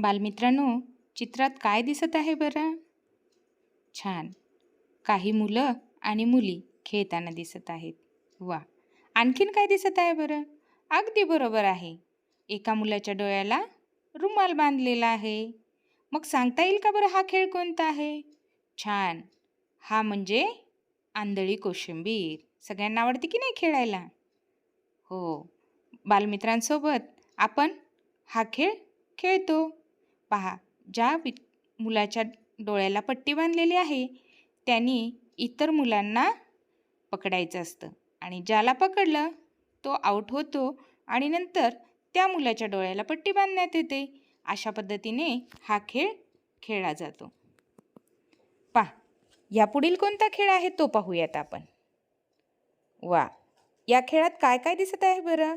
बालमित्रांनो चित्रात काय दिसत आहे बरं? छान. काही मुलं आणि मुली खेळताना दिसत आहेत. वा. आणखीन काय दिसत आहे बरं? अगदी बरोबर आहे. एका मुलाच्या डोळ्याला रुमाल बांधलेला आहे. मग सांगता येईल का बरं हा खेळ कोणता आहे? छान. हा म्हणजे आंधळी कोशिंबीर. सगळ्यांना आवडते की नाही खेळायला? हो. बालमित्रांसोबत आपण हा खेळ खेळतो. पहा ज्या वि मुलाच्या डोळ्याला पट्टी बांधलेली आहे त्यांनी इतर मुलांना पकडायचं असतं. आणि ज्याला पकडलं तो आऊट होतो आणि नंतर त्या मुलाच्या डोळ्याला पट्टी बांधण्यात येते. अशा पद्धतीने हा खेळ खेळला जातो. पहा यापुढील कोणता खेळ आहे तो पाहूयात आपण. वा या खेळात काय काय दिसत आहे बरं?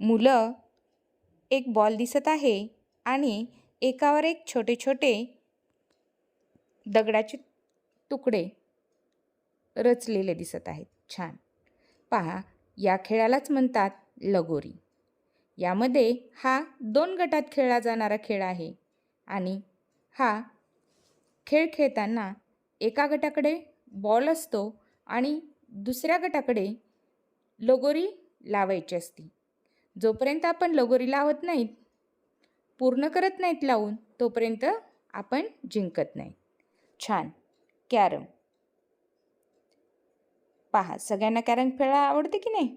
मुलं एक बॉल दिसत आहे. आणि एकावर एक छोटे छोटे दगडाचे तुकडे रचलेले दिसत आहेत. छान. पहा या खेळालाच म्हणतात लगोरी. यामध्ये हा दोन गटात खेळला जाणारा खेळ आहे आणि हा खेळ खेळताना एका गटाकडे बॉल असतो आणि दुसऱ्या गटाकडे लगोरी लावायची असते. जोपर्यंत आपण लगोरी लावत नाहीत पूर्ण करत नाहीत लावून तोपर्यंत आपण जिंकत नाही. छान. कॅरम. पहा सगळ्यांना कॅरम खेळायला आवडते की नाही?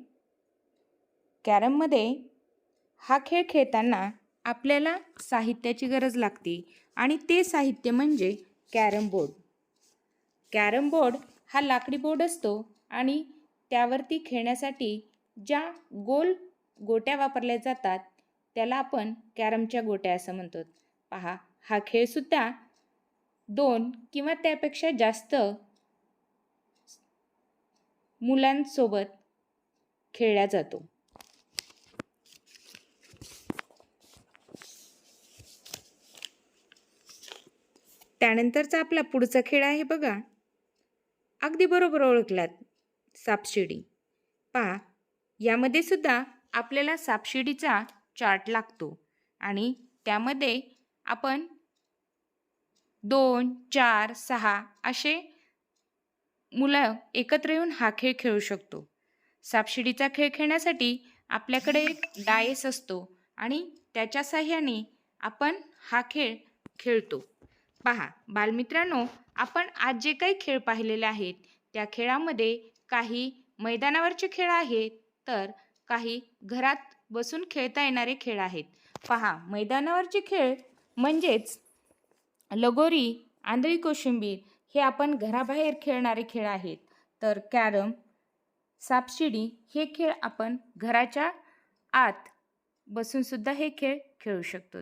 कॅरममध्ये हा खेळ खेळताना आपल्याला साहित्याची गरज लागते आणि ते साहित्य म्हणजे कॅरम बोर्ड. कॅरम बोर्ड हा लाकडी बोर्ड असतो आणि त्यावरती खेळण्यासाठी ज्या गोल गोट्या वापरल्या जातात त्याला आपण कॅरमच्या गोट्या असं म्हणतो पहा हा खेळसुद्धा दोन किंवा त्यापेक्षा जास्त मुलांसोबत खेळला जातो. त्यानंतरचा आपला पुढचा खेळ आहे बघा. अगदी बरोबर ओळखलात सापशिडी. पहा यामध्ये सुद्धा आपल्याला सापशिडीचा चार्ट लागतो. आणि त्यामध्ये आपण दोन चार सहा असे मुलं एकत्र येऊन हा खेळ खेळू शकतो. सापशिडीचा खेळ खेळण्यासाठी आपल्याकडे एक डायस असतो आणि त्याच्या साह्याने आपण हा खेळ खेळतो. पहा बालमित्रांनो आपण आज जे काही खेळ पाहिलेले आहेत त्या खेळामध्ये काही मैदानावरचे खेळ आहेत तर काही घरात बसून खेळता येणारे खेळ आहेत. पहा मैदानावरचे खेळ म्हणजेच लगोरी आंधळी कोशिंबीर हे आपण घराबाहेर खेळणारे खेळ आहेत. तर कॅरम सापशिडी हे खेळ आपण घराच्या आत बसूनसुद्धा हे खेळ खेळू शकतो.